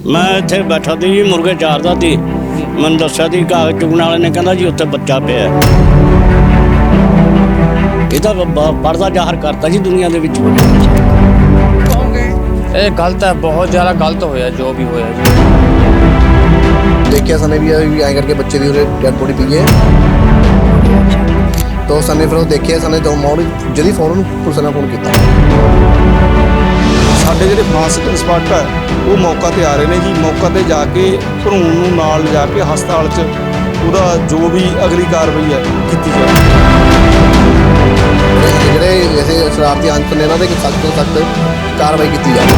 ਮੈਂ ਇੱਥੇ ਬੈਠਾ ਸੀ ਜੀ ਮੁਰਗੇ ਚਾਰਦਾ ਸੀ। ਮੈਨੂੰ ਦੱਸਿਆ ਸੀ ਕਾਗਜ਼ ਚੁਗਣ ਵਾਲੇ ਨੇ ਕਹਿੰਦਾ ਜੀ ਉੱਥੇ ਬੱਚਾ ਪਿਆ। ਹੈ। ਇਹਦਾ ਪਰਦਾ ਜ਼ਾਹਰ ਕਰਤਾ ਜੀ ਦੁਨੀਆ ਦੇ ਵਿੱਚ। ਇਹ ਗਲਤ ਹੈ ਬਹੁਤ ਜ਼ਿਆਦਾ ਗਲਤ ਹੋਇਆ ਜੋ ਵੀ ਹੋਇਆ ਜੀ। ਦੇਖਿਆ ਸਨੇ ਵੀ ਵੀ ਐਂ ਕਰਕੇ ਬੱਚੇ ਦੀ ਉਰੇ ਡੈਡ ਬੋਡੀ ਪਈ ਹੈ। ਤੋ ਸਨੇ ਫਿਰ ਉਹ ਦੇਖਿਆ ਸਨੇ ਤੋਂ ਮੌੜ ਜਦੀ ਫੌਰਨ ਪੁਲਿਸ ਨੇ ਫੋਨ ਕੀਤਾ। ਸਾਡੇ ਜਿਹੜੇ ਫਰਾਂਸਿਕ ਇੰਸਪੈਕਟਰ ਹੈ ਉਹ ਮੌਕਾ ਤੇ ਆ ਰਹੇ ਨੇ ਜੀ। ਮੌਕਾ ਤੇ ਜਾ ਕੇ ਭਰੂਣ ਨੂੰ ਨਾਲ ਲਿਜਾ ਕੇ ਹਸਪਤਾਲ 'ਚ ਉਹਦਾ ਜੋ ਵੀ ਅਗਲੀ ਕਾਰਵਾਈ ਹੈ ਕੀਤੀ ਜਾਵੇ। ਜਿਹੜੇ ਐਸੇ ਸ਼ਰਾਰਤੀ ਅੰਤ ਨੇ ਇਹਨਾਂ ਦੇ ਸਖਤ ਤੋਂ ਸਖਤ ਕਾਰਵਾਈ ਕੀਤੀ ਜਾਵੇ।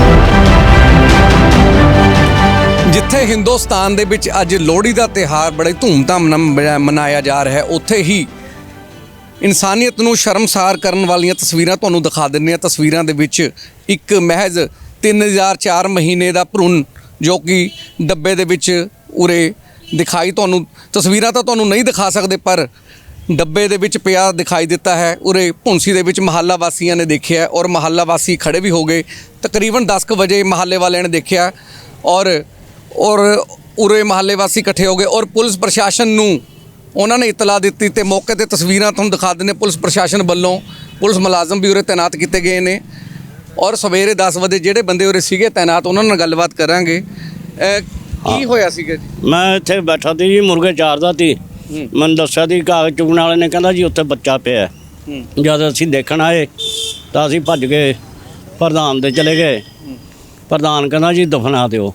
ਜਿੱਥੇ ਹਿੰਦੁਸਤਾਨ ਦੇ ਵਿੱਚ ਅੱਜ ਲੋਹੜੀ ਦਾ ਤਿਹਾਰ ਬੜੇ ਧੂਮਧਾਮ ਨਾਲ ਮਨਾ- ਮਨਾਇਆ ਜਾ ਰਿਹਾ ਹੈ ਉੱਥੇ ਹੀ ਇਨਸਾਨੀਅਤ ਨੂੰ ਸ਼ਰਮਸਾਰ ਕਰਨ ਵਾਲੀਆਂ ਤਸਵੀਰਾਂ ਤੁਹਾਨੂੰ ਦਿਖਾ ਦਿੰਨੇ ਆ ਤਸਵੀਰਾਂ ਦੇ ਵਿੱਚ ਇੱਕ ਮਹਿਜ਼ 3004 ਮਹੀਨੇ ਦਾ ਭਰੂਣ ਜੋ ਕਿ ਡੱਬੇ ਦੇ ਵਿੱਚ ਉਰੇ ਦਿਖਾਈ ਤੁਹਾਨੂੰ, ਤਸਵੀਰਾਂ ਤਾਂ ਤੁਹਾਨੂੰ ਨਹੀਂ ਦਿਖਾ ਸਕਦੇ, ਪਰ ਡੱਬੇ ਦੇ ਵਿੱਚ ਪਿਆ ਦਿਖਾਈ ਦਿੱਤਾ ਹੈ। ਉਰੇ ਭੁੰਸੀ ਦੇ ਵਿੱਚ ਮਹੱਲਾ ਵਾਸੀਆਂ ਨੇ ਦੇਖਿਆ ਔਰ ਮਹੱਲਾ ਵਾਸੀ ਖੜੇ ਵੀ ਹੋ ਗਏ। ਤਕਰੀਬਨ 10 ਕੁ ਵਜੇ ਮਹੱਲੇ ਵਾਲਿਆਂ ਨੇ ਦੇਖਿਆ ਔਰ ਔਰ ਉਰੇ ਮਹੱਲੇ ਵਾਸੀ ਇਕੱਠੇ ਹੋ ਗਏ ਔਰ ਪੁਲਿਸ ਪ੍ਰਸ਼ਾਸਨ ਨੂੰ ਉਹਨਾਂ ਨੇ ਇਤਲਾ ਦਿੱਤੀ ਤੇ ਮੌਕੇ ਤੇ ਤਸਵੀਰਾਂ ਤੁਹਾਨੂੰ ਦਿਖਾ ਦਿੰਦੇ ਪੁਲਿਸ ਪ੍ਰਸ਼ਾਸਨ ਵੱਲੋਂ ਪੁਲਿਸ ਮੁਲਾਜ਼ਮ ਵੀ ਉਰੇ ਤਾਇਨਾਤ ਕੀਤੇ ਗਏ ਨੇ ਔਰ ਸਵੇਰੇ 10 ਵਜੇ ਜਿਹੜੇ ਬੰਦੇ ਉਰੇ ਸੀਗੇ ਤਾਇਨਾਤ ਉਹਨਾਂ ਨਾਲ ਗੱਲਬਾਤ ਕਰਾਂਗੇ। ਕੀ ਹੋਇਆ ਸੀਗਾ ਜੀ? ਮੈਂ ਇੱਥੇ ਬੈਠਾ ਸੀ ਜੀ ਮੁਰਗੇ ਚਾਰਦਾ ਸੀ। ਮੈਨੂੰ ਦੱਸਿਆ ਸੀ ਕਾਗਜ਼ ਚੁਗਣ ਵਾਲੇ ਨੇ ਕਹਿੰਦਾ ਜੀ ਉੱਥੇ ਬੱਚਾ ਪਿਆ। ਜਦ ਅਸੀਂ ਦੇਖਣ ਆਏ ਤਾਂ ਅਸੀਂ ਭੱਜ ਗਏ ਪ੍ਰਧਾਨ ਦੇ ਚਲੇ ਗਏ। ਪ੍ਰਧਾਨ ਕਹਿੰਦਾ ਜੀ ਦਫਨਾ ਦਿਓ।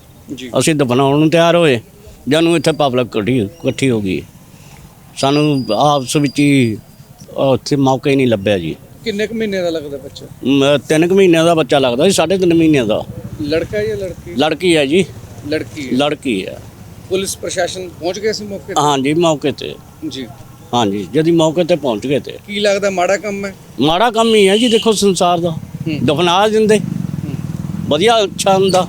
ਅਸੀਂ ਦਫਨਾਉਣ ਨੂੰ ਤਿਆਰ ਹੋਏ ਜਾਨੂੰ ਇੱਥੇ ਪਬਲਿਕ ਇਕੱਠੀ ਇਕੱਠੀ ਹੋ ਗਈ। ਸਾਨੂੰ ਆਪਸ ਵਿੱਚ ਹੀ ਉੱਥੇ ਮੌਕਾ ਹੀ ਨਹੀਂ ਲੱਭਿਆ ਜੀ। ਕਿੰਨੇ ਕੁ ਮਹੀਨੇ ਦਾ ਲੱਗਦਾ ਬੱਚਾ? ਮ- ਤਿੰਨ ਕੁ ਮਹੀਨਿਆਂ ਦਾ ਬੱਚਾ ਲੱਗਦਾ ਸੀ ਸਾਢੇ ਤਿੰਨ ਮਹੀਨਿਆਂ ਦਾ। ਲੜਕਾ ਜਾਂ ਲੜਕੀ? ਲੜਕੀ ਹੈ ਜੀ। ਲੜਕੀ ਲੜਕੀ ਹੈ। ਪੁਲਿਸ ਪ੍ਰਸ਼ਾਸਨ ਪਹੁੰਚ ਗਿਆ ਸੀ ਮੌਕੇ ਹਾਂਜੀ ਮੌਕੇ ਤੇ। ਜੀ। ਹਾਂਜੀ ਜਦੀ ਮੌਕੇ ਤੇ ਪਹੁੰਚ ਗਏ ਤੇ। ਕੀ ਲੱਗਦਾ ਮਾੜਾ ਕੰਮ ਹੈ? ਮਾੜਾ ਕੰਮ ਹੀ ਹੈ ਜੀ ਦੇਖੋ ਸੰਸਾਰ ਦਾ। ਦਫਨਾ ਦਿੰਦੇ। ਵਧੀਆ ਅੱਛਾ ਹੁੰਦਾ।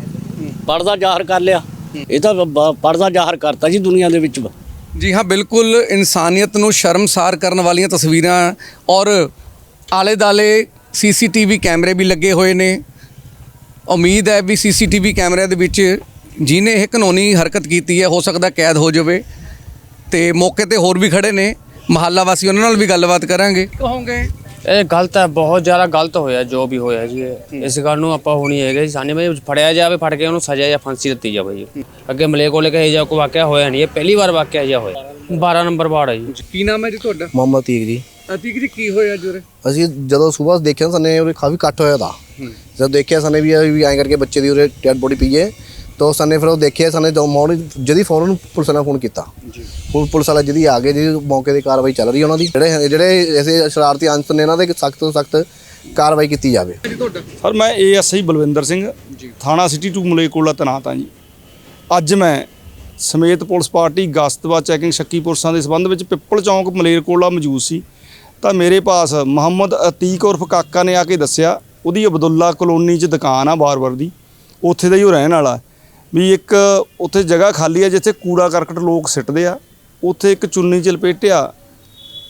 ਪਰਦਾ ਜ਼ਾਹਰ ਕਰ ਲਿਆ। ਇਹ ਤਾਂ ਪਰਦਾ ਜ਼ਾਹਰ ਕਰਤਾ ਜੀ ਦੁਨੀਆ ਦੇ ਵਿੱਚ। ਜੀ ਹਾਂ, ਬਿਲਕੁਲ ਇਨਸਾਨੀਅਤ ਨੂੰ ਸ਼ਰਮਸਾਰ ਕਰਨ ਵਾਲੀਆਂ ਤਸਵੀਰਾਂ ਔਰ ਆਲੇ ਦਾਲੇ ਸੀਸੀਟੀਵੀ ਕੈਮਰੇ ਵੀ ਲੱਗੇ ਹੋਏ ਨੇ। ਉਮੀਦ ਹੈ ਵੀ ਸੀਸੀਟੀਵੀ ਕੈਮਰਿਆਂ ਦੇ ਵਿੱਚ ਜਿਹਨੇ ਇਹ ਕਾਨੂੰਨੀ ਹਰਕਤ ਕੀਤੀ ਹੈ, ਹੋ ਸਕਦਾ ਕੈਦ ਹੋ ਜਾਵੇ ਤੇ ਮੌਕੇ ਤੇ ਹੋਰ ਵੀ ਖੜੇ ਨੇ। ਮਹੱਲਾ ਵਾਸੀ ਉਹਨਾਂ ਨਾਲ ਵੀ ਗੱਲਬਾਤ ਕਰਾਂਗੇ। ਕਹੋਗੇ। ਇਹ ਗਲਤ ਹੈ ਬਹੁਤ ਜ਼ਿਆਦਾ ਗਲਤ ਹੋਇਆ ਜੋ ਵੀ ਹੋਇਆ ਜੀ ਇਹ। ਇਸ ਗੱਲ ਨੂੰ ਆਪਾਂ ਹੋਣੀ ਹੈਗੇ ਸਾਨੇ ਵਿੱਚ ਫੜਿਆ ਜਾਵੇ ਫੜ ਕੇ ਉਹਨੂੰ ਸਜ਼ਾ ਜਾਂ ਫਾਂਸੀ ਦਿੱਤੀ ਜਾਵੇ ਜੀ। ਅੱਗੇ ਮਲੇ ਕੋਲੇ ਕਹੇ ਜਾ ਕੋਈ ਵਾਕਿਆ ਹੋਇਆ ਨਹੀਂ ਇਹ ਪਹਿਲੀ ਵਾਰ ਵਾਕਿਆ ਜਿਹਾ ਹੋਇਆ। 12 ਨੰਬਰ ਵਾਰਡ ਹੈ ਜੀ। ਕੀ ਨਾਮ ਹੈ ਜੀ ਤੁਹਾਡਾ? ਮੁਹੰਮਦ ਤੀਕ ਜੀ। ਅਤੀਕ ਜੀ ਕੀ ਹੋਇਆ ਜੁਰੇ ਅਸੀਂ ਜਦੋਂ ਸਵੇਰ ਦੇਖਿਆ ਸਨੇ ਉਰੇ ਕਾਫੀ ਇਕੱਠ ਹੋਇਆ ਦਾ ਜਦ ਦੇਖਿਆ ਸਨੇ ਵੀ ਵੀ ਐਂ ਕਰਕੇ ਬੱਚੇ ਦੀ ਉਰੇ ਡੈਡ ਬੋਡੀ ਪਈ ਹੈ ਤੋ ਸਨੇ ਫਿਰ ਉਹ ਦੇਖਿਆ ਸਨੇ ਤੋਂ ਮੌੜ ਜਦੀ ਫੌਰਨ ਪੁਲਿਸ ਨੇ ਫੋਨ ਕੀਤਾ। ਹੁਣ ਪੁਲਿਸ ਵਾਲਾ ਜਦੀ ਆ ਗਏ ਜੀ ਮੌਕੇ ਦੀ ਕਾਰਵਾਈ ਚੱਲ ਰਹੀ ਹੈ ਉਹਨਾਂ ਦੀ ਜਿਹੜੇ ਜਿਹੜੇ ਐਸੇ ਸ਼ਰਾਰਤੀ ਅੰਤ ਨੇ ਇਹਨਾਂ ਦੇ ਸਖਤ ਤੋਂ ਸਖਤ ਕਾਰਵਾਈ ਕੀਤੀ ਜਾਵੇ। ਸਰ ਮੈਂ ਏਐਸਆਈ ਬਲਵਿੰਦਰ ਸਿੰਘ ਥਾਣਾ ਸਿਟੀ 2 ਮਲੇਕੋਲਾ ਤੈਨਾਤ ਹਾਂ ਜੀ। ਅੱਜ ਮੈਂ ਸਮੇਤ ਪੁਲਿਸ ਪਾਰਟੀ ਗਸਤਵਾ ਚੈਕਿੰਗ ਸ਼ੱਕੀ ਪੁਰਸਾਂ ਦੇ ਸੰਬੰਧ ਵਿੱਚ ਪਿੱਪਲ ਚੌਂਕ ਮਲੇਰਕੋਲਾ ਮੌਜੂਦ ਸੀ। ਤਾਂ ਮੇਰੇ ਪਾਸ ਮੁਹੰਮਦ ਅਤੀਕ ਉਰਫ ਕਾਕਾ ਨੇ ਆ ਕੇ ਦੱਸਿਆ ਉਹਦੀ ਅਬਦੁੱਲਾ ਕਲੋਨੀ 'ਚ ਦੁਕਾਨ ਆ ਬਾਰ-ਬਾਰ ਦੀ ਉੱਥੇ ਦਾ ਹੀ ਉਹ ਰਹਿਣ ਵਾਲਾ। ਵੀ ਇੱਕ ਉੱਥੇ ਜਗ੍ਹਾ ਖਾਲੀ ਆ ਜਿੱਥੇ ਕੂੜਾ ਕਰਕਟ ਲੋਕ ਸਿੱਟਦੇ ਆ, ਉੱਥੇ ਇੱਕ ਚੁੰਨੀ 'ਚ ਲਪੇਟਿਆ,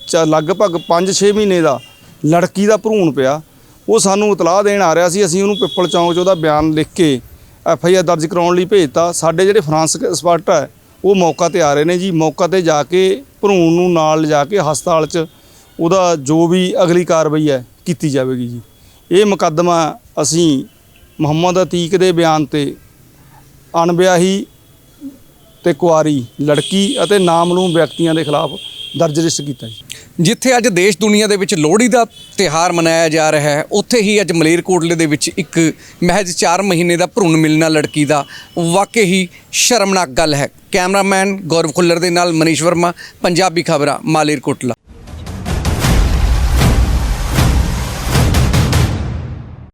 ਚਾ ਲਗਭਗ 5-6 ਮਹੀਨੇ ਦਾ ਲੜਕੀ ਦਾ ਭਰੂਣ ਪਿਆ। ਉਹ ਸਾਨੂੰ ਇਤਲਾਹ ਦੇਣ ਆ ਰਿਹਾ ਸੀ, ਅਸੀਂ ਉਹਨੂੰ ਪਿੱਪਲ ਚੌਂਕ 'ਚ ਉਹਦਾ ਬਿਆਨ ਲਿਖ ਕੇ ਐਫ ਆਈ ਆਰ ਦਰਜ ਕਰਾਉਣ ਲਈ ਭੇਜਤਾ। ਸਾਡੇ ਜਿਹੜੇ ਫਰਾਂਸਿਕ ਐਕਸਪਰਟ ਹੈ ਉਹ ਮੌਕਾ ਤੇ ਆ ਰਹੇ ਨੇ ਜੀ। ਮੌਕਾ ਤੇ ਜਾ ਕੇ ਭਰੂਣ ਨੂੰ ਨਾਲ ਲਿਜਾ ਕੇ ਹਸਪਤਾਲ 'ਚ ਉਹਦਾ ਜੋ ਵੀ ਅਗਲੀ ਕਾਰਵਾਈ ਹੈ, ਕੀਤੀ ਜਾਵੇਗੀ ਜੀ। ਇਹ ਮੁਕੱਦਮਾ ਅਸੀਂ ਮੁਹੰਮਦ ਅਤੀਕ ਦੇ ਬਿਆਨ ਤੇ ਅਣਵਿਆਹੀ ਤੇ ਕੁਆਰੀ ਲੜਕੀ ਅਤੇ ਨਾਮਲੂਮ ਵਿਅਕਤੀਆਂ ਦੇ ਖਿਲਾਫ ਦਰਜ ਰਜਿਸਟਰ ਕੀਤਾ ਜੀ। ਜਿੱਥੇ ਅੱਜ ਦੇਸ਼ ਦੁਨੀਆ ਦੇ ਵਿੱਚ ਲੋਹੜੀ ਦਾ ਤਿਹਾਰ ਮਨਾਇਆ ਜਾ ਰਿਹਾ ਹੈ, ਉੱਥੇ ਹੀ ਅੱਜ ਮਲੇਰਕੋਟਲੇ ਦੇ ਵਿੱਚ ਇੱਕ ਮਹਿਜ 4 ਮਹੀਨੇ ਦਾ ਭਰੂਣ ਮਿਲਣਾ ਲੜਕੀ ਦਾ ਵਾਕਈ ਹੀ ਸ਼ਰਮਨਾਕ ਗੱਲ ਹੈ। ਕੈਮਰਾਮੈਨ ਗੌਰਵ ਖੁੱਲਰ ਦੇ ਨਾਲ ਮਨੀਸ਼ ਵਰਮਾ, ਪੰਜਾਬੀ ਖਬਰਾਂ, ਮਾਲੇਰਕੋਟਲਾ।